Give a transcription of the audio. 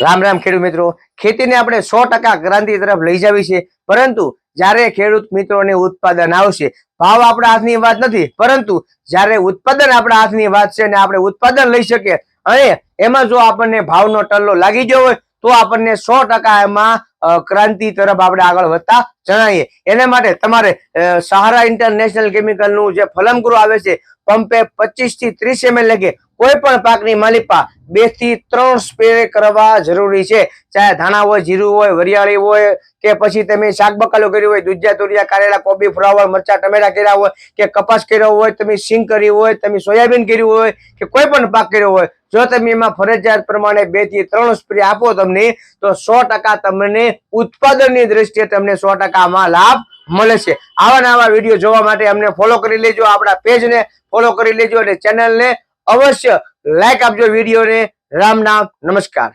રામ રામ ખેડૂત મિત્રો. ખેતીને આપણે સો ક્રાંતિ તરફ લઈ જવી છે. પરંતુ જ્યારે ખેડૂત મિત્રોને ઉત્પાદન આવશે, ભાવ આપણા હાથની વાત નથી. પરંતુ જ્યારે ઉત્પાદન આપણા હાથની વાત છે અને આપણે ઉત્પાદન લઈ શકીએ અને એમાં જો આપણને ભાવનો ટલ્લો લાગી ગયો હોય, તો આપણને સો એમાં ક્રાંતિ તરફ આપણે આગળ વધતા જણાવીએ એના માટે તમારે સહારા ઇન્ટરનેશનલ કેમિકલનું જે ફલમગ્રો આવે છે, પંપે પચીસથી ત્રીસ એમએલ લગે. કોઈ પણ પાકની માલિપા બેથી ત્રણ સ્પ્રે કરવા જરૂરી છે. ચાહે ધાણા હોય, જીરું હોય, વરિયાળી હોય, કે પછી તમે શાક બકાલો કર્યું હોય, દુધિયા, તુરિયા, કારેલા, કોબી ફ્લાવર મરચા, ટમેટા કર્યા હોય, કે કપાસ કર્યો હોય, તમે સિંગ કર્યું હોય, તમે સોયાબીન કર્યું હોય, કે કોઈ પણ પાક કર્યો હોય, જો તમે એમાં ફરજિયાત પ્રમાણે બેથી ત્રણ સ્પ્રે આપો તમને, તો સો તમને ઉત્પાદનની દ્રષ્ટિએ તમને સો ટકામાં લાભ મળે છે આવા ને આવા વીડિયો જોવા માટે અમને ફોલો કરી લેજો આપણા પેજને ફોલો કરી લેજો અને ચેનલને અવશ્ય લાઈક આપજો વિડીયોને. રામ નામ. નમસ્કાર.